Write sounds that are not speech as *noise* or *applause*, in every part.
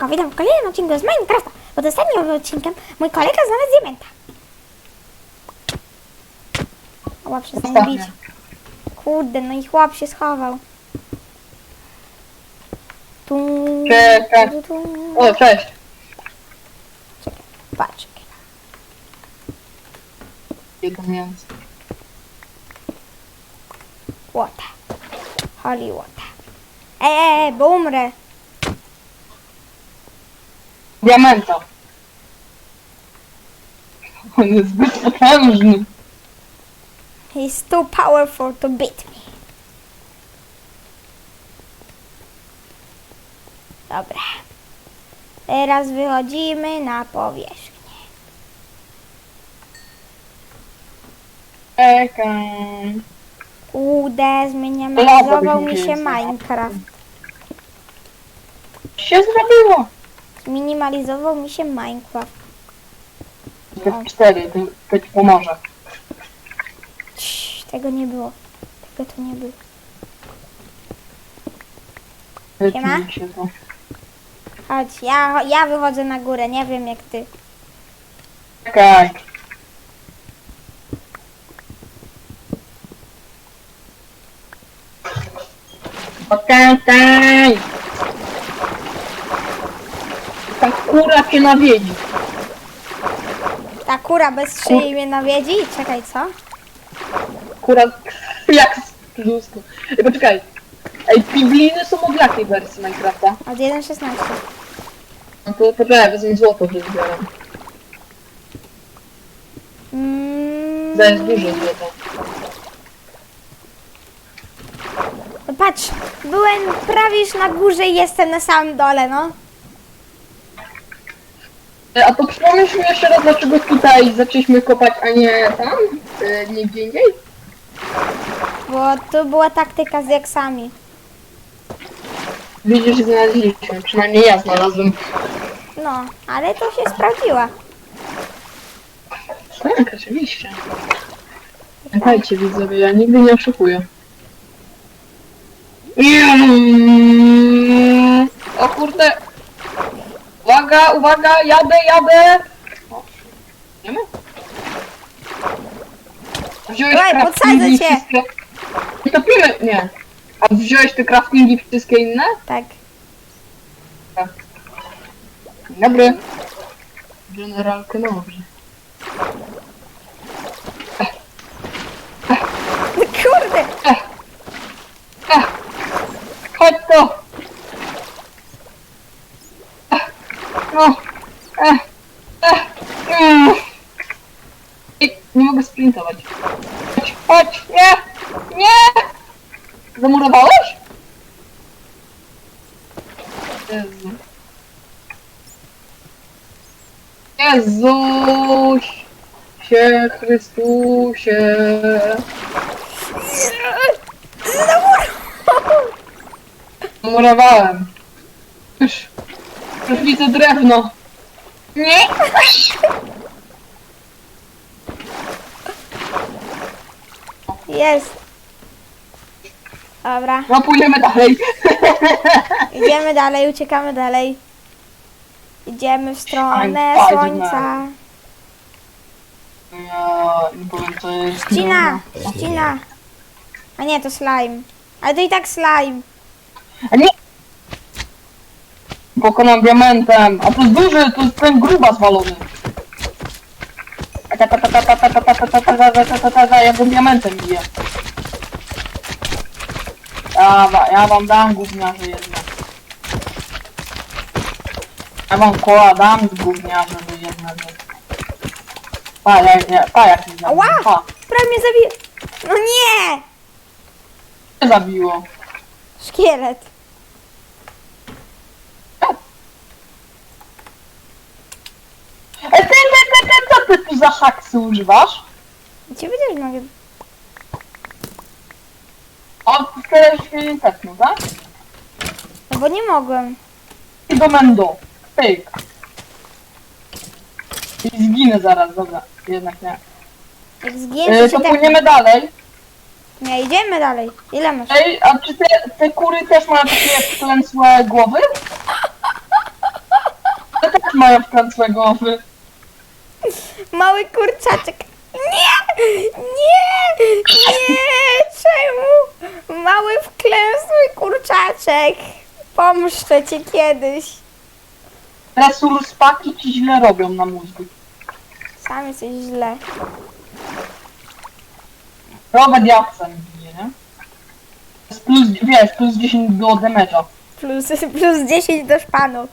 Siemanko, witam w kolejnym odcinku z Minecrafta. Pod ostatnim odcinkiem mój kolega znalazł diamenta. Chłop się z bić. Kurde, no i chłop się schował. Tu, Czekaj. tu, tu. O, cześć. Czekaj, patrz. Jedno mięso. Water. Holy ej, bo umrę. Diamenta. On jest zbyt potężny. He's too powerful to beat me. Dobra. Teraz wychodzimy na powierzchnię. Czekaj. Kurde, zmienializował Lawa mi będzie się więcej. Minecraft. się zrobiło? Zminimalizował mi się Minecraft. F4, to, to ci pomoże. Cii, tego nie było. Tego tu nie było. Siema. Się to. Chodź, ja, ja wychodzę na górę, nie wiem jak ty. Czekaj. Poczekaj. Ta kura cię nawiedzi. Ta kura bez szyi mnie nawiedzi? Czekaj, co? Kura *laughs* jak z brzuszku. Ej, poczekaj. Ej, pigliny są od jakiej wersji Minecrafta? Od 1.16. No to poczekaj, wezmę złoto, że zbieram. Mm, To jest dużo złota. no patrz, byłem prawie już na górze i jestem na samym dole, no. Ej, A to przypomnisz mi jeszcze raz, dlaczego tutaj zaczęliśmy kopać, a nie tam? E, nie gdzie indziej? Bo tu była taktyka z jaksami. Widzisz, że znaleźliśmy. Przynajmniej ja znalazłem. No, ale to się sprawdziła. Tak, oczywiście. Pamiętajcie widzowie, ja nigdy nie oszukuję. Mm, O kurde! Uwaga, uwaga, jadę, jadę! O? Wziąłeś Dawaj, craftingi podsadzę cię. wszystkie? Nie topimy, nie. A wziąłeś te craftingi wszystkie inne? Tak. Tak. Dzień Dobry. General Kenobi. Kurde! Chodź to! No! Eh, eh, mm. Ej, Nie mogę sprintować. Chodź, chodź! Nie! Nie! Zamurowałeś? Jezu. Się Chrystusie! Murowałem. Już, już widzę drewno. Nie! Jest. Dobra, No pójdziemy dalej. idziemy dalej, uciekamy dalej. Idziemy w stronę Fajnie. słońca. Ja nie powiem co jest. Ścina! Ścina! A nie, to slime. Ale to i tak slime. A nie! Pokonam diamentem. A to jest duży, to jest ten gruba zwalony. Ta, ta, ta, ta, ta, ta, ta, ta, ta, ta, ta, ta, ta, ta, ta, ta, Ja go diamentem biję. Ja, ja wam dam gówniarze jedno. Ja wam koła dam gówniarze do jednego. Pa, ja, ja, pa jak mi zabiło. Ała! Pa, Prawie mnie zabił. No nie! mnie zabiło. Szkielet. E, ty, ty, ty, ty, ty tu za haksy używasz? Ciebie też mogę. O, tyle się nie tepnął, tak? No bo nie mogłem. I do Mendo. Pyk. I zginę zaraz, dobra. Jednak nie. Jak zginie, E, to tak... płyniemy dalej. Nie, idziemy dalej. Ile masz? Ej, a czy te, te kury też mają takie klęsłe głowy? *laughs* mają wkręcłegowy. Mały kurczaczek. Nie! Nie! Nie! Czemu? Mały wklęsły kurczaczek. Pomszczę cię kiedyś. Resurs paki ci źle robią na mózgu. Sam jesteś źle. Robert Jackson bije, nie? To jest plus, wiesz, plus 10 do damage'a. Plus, *laughs* plus 10 do szpanu.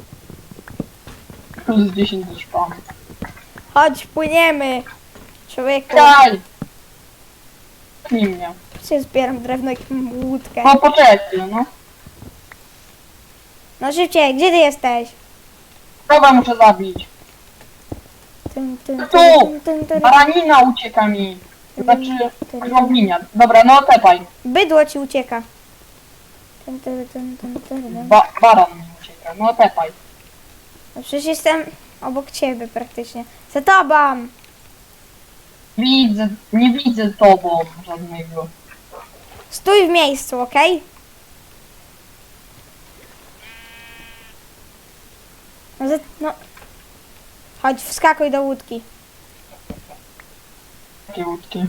Plus 10 do szpanu. Chodź, płyniemy. Człowieku. Kaj! Pnij mnie. Się zbieram drewno i łódkę. No poczekaj, no. No szybciej, gdzie ty jesteś? Krowa muszę zabić. Tyn, tyn, Tu! tyn, tyn, tyn. Baranina ucieka mi. Znaczy, krowinia. Dobra, no tepaj. Bydło ci ucieka. Tyn, tyn, tyn, tyn, tyn, tyn. Ba baran mi ucieka, no tepaj. No przecież jestem obok ciebie praktycznie. Za tobą! Widzę, nie widzę tobą żadnego. Stój w miejscu, okej? No, za- no. Chodź, wskakuj do łódki. Takie łódki.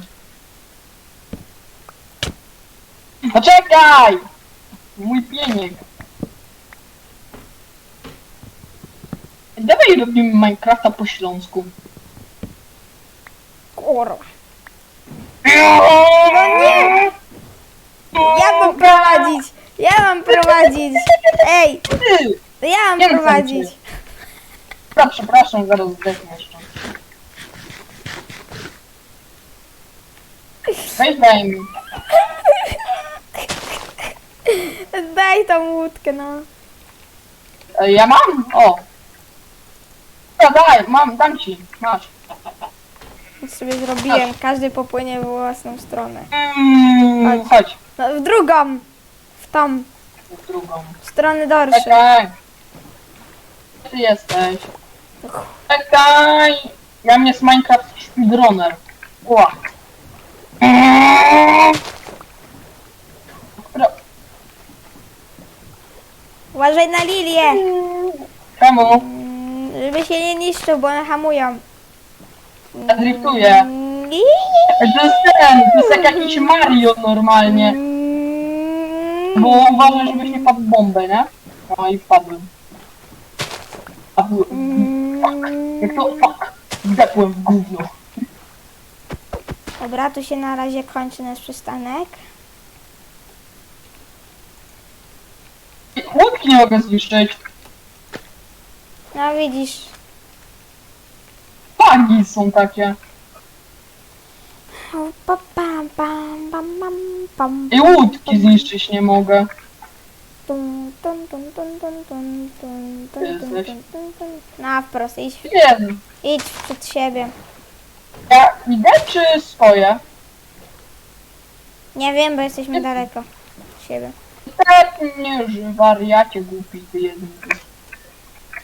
Poczekaj! Mój pieniek. Dawaj robimy Minecrafta po śląsku. Kurwa. No nie! Ja mam prowadzić! Ja mam prowadzić! Ej, Ty! to ja mam Nie wiem, co prowadzić. Dobra, przepraszam, zaraz zdechnę jeszcze. Weź daj mi. Daj tą łódkę, no. E, Ja mam? O! Ci. Masz. Nic sobie zrobiłem. Każdy popłynie w własną stronę. Mm, chodź. No, w drugą! W tą W drugą. w stronę dorszy. Czekaj. Gdzie ty jesteś? Czekaj. Ja mnie z Minecraft speedrunner. Ła. Dobra, Uważaj na lilię! Czemu? Żeby się nie niszczył, bo one hamują. Ja driftuję. Mm, i- To jest ten, to jest jak jakiś Mario normalnie. Mm, Bo uważaj, żebyś nie padł w bombę, nie? No i wpadłem. Padłem. mm. Jak to fuck? Wdepłem w gówno. Dobra, tu się na razie kończy nasz przystanek. Łódki nie mogę zniszczyć. No widzisz, Pagi są takie. Pa, pam, pam, pam, pam, pam. I łódki zniszczyć nie mogę. Tum, tum, tum, tum, tum, tum, tum, tum, Gdzie tum, jesteś? tum, tum, tum. Na wprost, idź, Wiem. idź przed siebie. Ja idę czy stoję? Nie wiem, bo jesteśmy daleko od siebie. Tak nie że wariacie głupi ty jeden.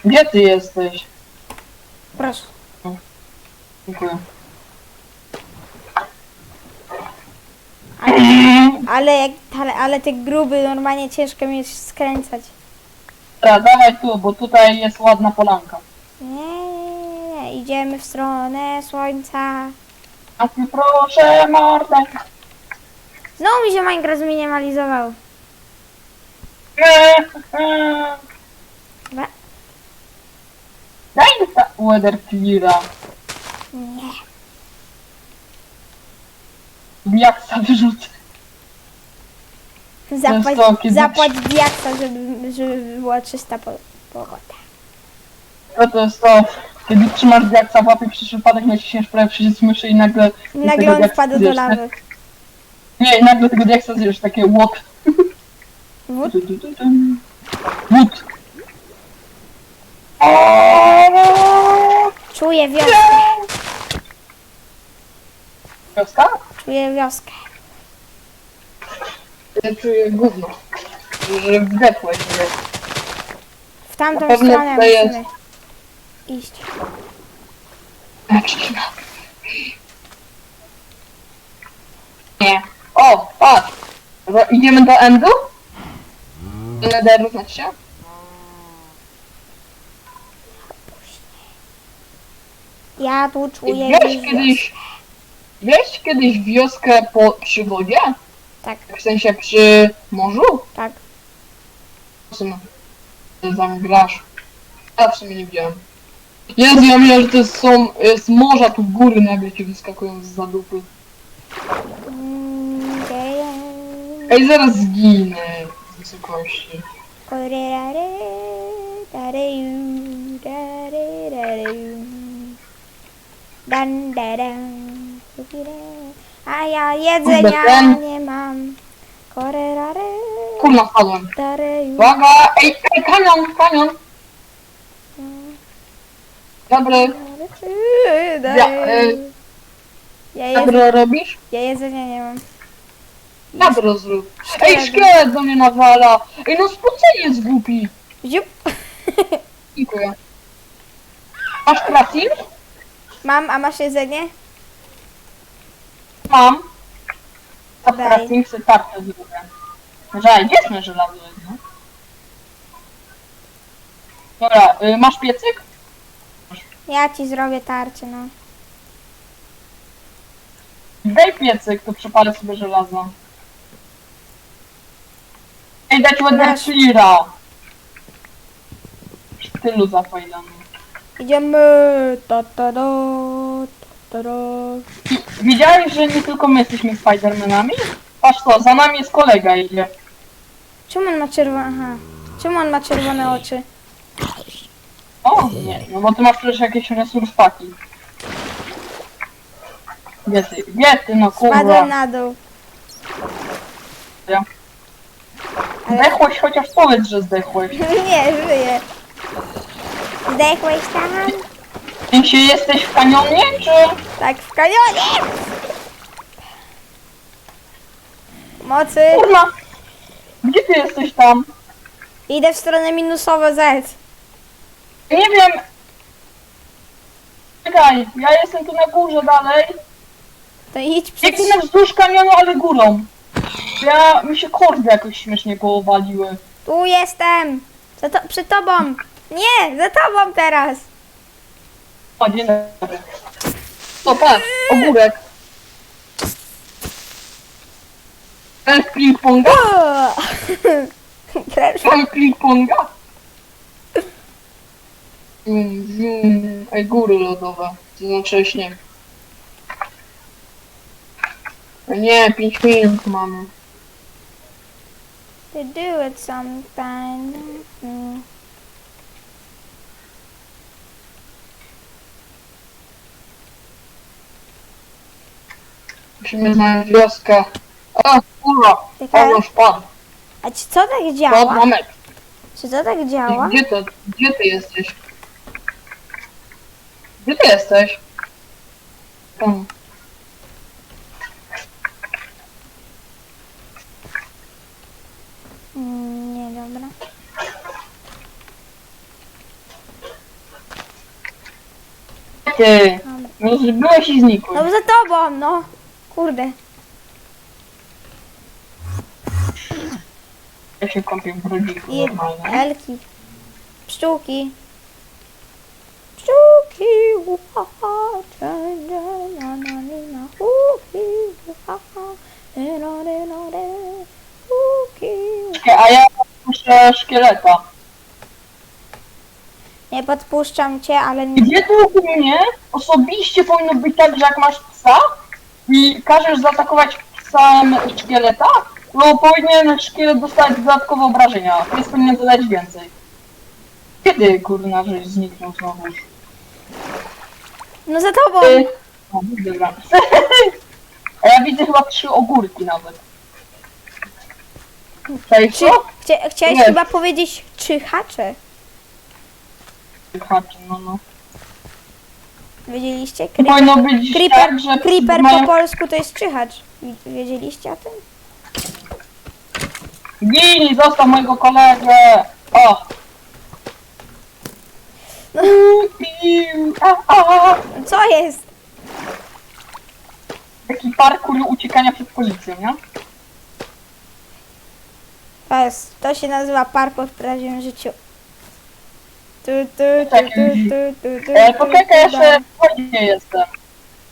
Gdzie ty jesteś? Proszę. Dziękuję. Ale, ale, jak, ale, ale te gruby normalnie ciężko mi jest skręcać. Dobra, dawaj tu, bo tutaj jest ładna polanka. Nie, nie, nie, idziemy w stronę słońca. A ty proszę, mordę. Znowu mi się Minecraft zminimalizował. Nie, nie. Daj mi ta weather cleara. Nie. Jak sa wyrzucę. Zapłać, to, kiedy- zapłać diaksa, żeby, żeby była czysta po, pogoda. No to jest to, kiedy trzymasz diaksa w łapie przez przypadek, naciśniesz prawie przycisk myszy i nagle... Nagle on diaksa wpadł do lawy. Nie, i nagle tego diaksa zjesz, takie łot. Wód? Wód. Czuję wioskę. Wioska? Czuję wioskę. Ja czuję gówno. Że wdepłeś mnie. W tamtą Na pewno stronę to jest- musimy iść. Nie. O, patrz. Idziemy do endu? Do nederu znaczy się? Ja tu czuję Wiesz już kiedyś... Wiesz kiedyś wioskę po, przy wodzie? Tak, W sensie przy morzu? tak. Sumie. Ty tam grasz. Ja w sumie nie widziałem. Jezu, ja myślałem, że to jest- są z morza tu góry nagle ci wyskakują z zadupy. Mm, Ej, zaraz zginę z wysokości. Korerare, Dan. A ja jedzenia ten- nie mam. Korerare, Kurna, wpadłem. dareju. Uwaga! Ej, ej, kanion, kanion! Dobry. Ja, Dareju. Ja. Dobro robisz? ja jedzenia nie mam. Dobro zrób. Ej, Szkielet. do mnie nawala. Ej, no spocenie jest głupi. Ziup. Dziękuję. Masz crafting? Mam, a masz jedzenie? Mam. A Daj. crafting sobie tarczę zrobię. Żaj, gdzie jest moje żelazo jedno? Dobra, y, masz piecyk? Ja ci zrobię tarczę, no. Daj piecyk, to przepalę sobie żelazo. Ej, dać ładnie Masz. cleara. W stylu zafajdanym. Idziemy. Ta, ta, da, ta, da. Widziałeś, że nie tylko my jesteśmy Spidermanami? Patrz to, za nami jest kolega idzie. Czemu on ma czerwone... Aha. Czemu on ma czerwone oczy? O, nie, no bo ty masz przecież jakieś resurs paki. Gdzie ty? Gdzie ty, no kurwa? Spadłem na dół. Ja. Ale- Zdechłeś, chociaż powiedz, że zdechłeś. *laughs* Nie, żyję. Zdechłeś tam? W sensie jesteś w kanionie, czy... Tak, w kanionie! Mocy. Kurwa! Gdzie ty jesteś tam? Idę w stronę minusowe Z. Nie wiem. Czekaj, ja jestem tu na górze dalej. To idź przed... Biegnę wzdłuż kanionu, ale górą. Ja, mi się kordy jakoś śmiesznie poowaliły. Tu jestem! Za to, przed tobą! Nie, za tobą teraz! O, dzień dobry. To patrz, ogórek. Masz ping-ponga? O! *laughs* Ping-ponga? Mm, mm, Ej, góry lodowe. To znaczy śnieg. Nie, 5 minut mamy. To do it sometime. Mm. Musimy znaleźć wioskę. O, kurwa! Czekaj. Paweł spadł. A czy co tak Spadł, działa? Mamek. Czy to tak działa? Gdzie to? Gdzie ty jesteś? Gdzie ty jesteś? Tam. Mm, nie, dobra. Ty. No, byłeś i znikłeś. No za tobą, no! Kurde. Ja się kąpię w brudziku I normalnie. elki. Pszczółki. Pszczółki. uhaha, dza, dza, na, na, ni, na, huki, uhaha, re, no, re, huki. Czekaj, A ja muszę szkieleta. Nie podpuszczam cię, ale nie. Gdzie tu u mnie osobiście powinno być tak, że jak masz psa i każesz zaatakować psem szkieleta, to powinien szkielet dostać dodatkowe obrażenia. Pies powinien zadać więcej. Kiedy kurna, żeś zniknął znowu? No za tobą! Ty... O, dobra. *laughs* A ja widzę chyba trzy ogórki nawet. Cześć, Czy, chcia, chciałeś Nie. chyba powiedzieć czy hacze? Haczy, no no. Wiedzieliście? Powinno być creeper, tak, że creeper mają... po polsku to jest czyhacz. Wi- Wiedzieliście o tym? Gini, zostaw mojego kolegę! O! No. Piu, a, a. Co jest? Taki parkour uciekania przed policją, nie? To, jest, to się nazywa parkour w prawdziwym życiu. Tu, tu, tu, tu, tu, tu, tu, E, poczekaj, tu, jeszcze w wodzie jestem.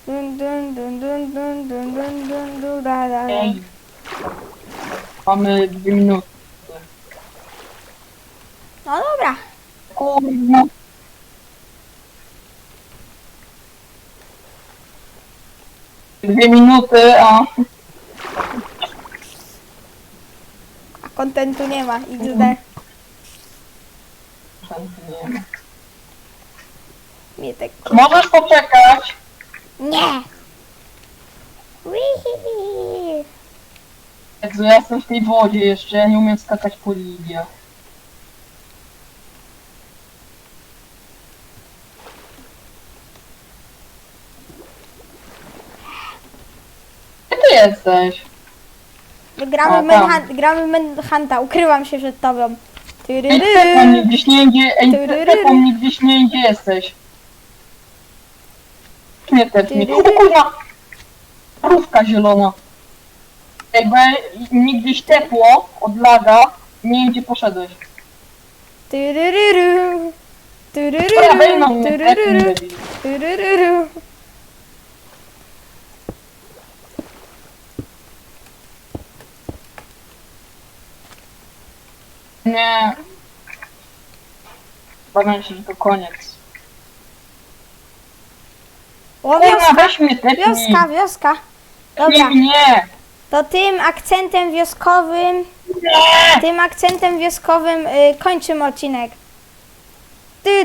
Dun, dun, dun, dun, dun, dun, dun, dun, dun, da, da, da. Ej. Mamy dwie minuty. No dobra. Kurwa. Dwie minuty, a... A kontentu nie ma. XD. Nie. Mietek. Możesz poczekać. Nie! Wihihi. Jezu, ja jestem w tej wodzie jeszcze, ja nie umiem skakać po lidiach. Gdzie ty jesteś? Gramy, A, tam. Manhunt, gramy Manhunta. Ukrywam się przed tobą. Ej, tepą mnie gdzieś nie indziej, ej, Tyryry. tepą mnie gdzieś nie indziej jesteś. Nie tepnij. O kurwa! Rówka zielona. Ej, bo mnie gdzieś tepło od laga, nie wiem gdzie poszedłeś. Tyryryry. Dobra, weź na Tyryryry. mnie, Tyryryry. tepnij, debil. Tyryryry. Nie. Bawiam się, że to koniec. O, Kurwa, wioska. weź mnie tepnij. Wioska, wioska. Dobra, Nie, to tym akcentem wioskowym, Nie! tym akcentem wioskowym y, kończymy odcinek. Ty,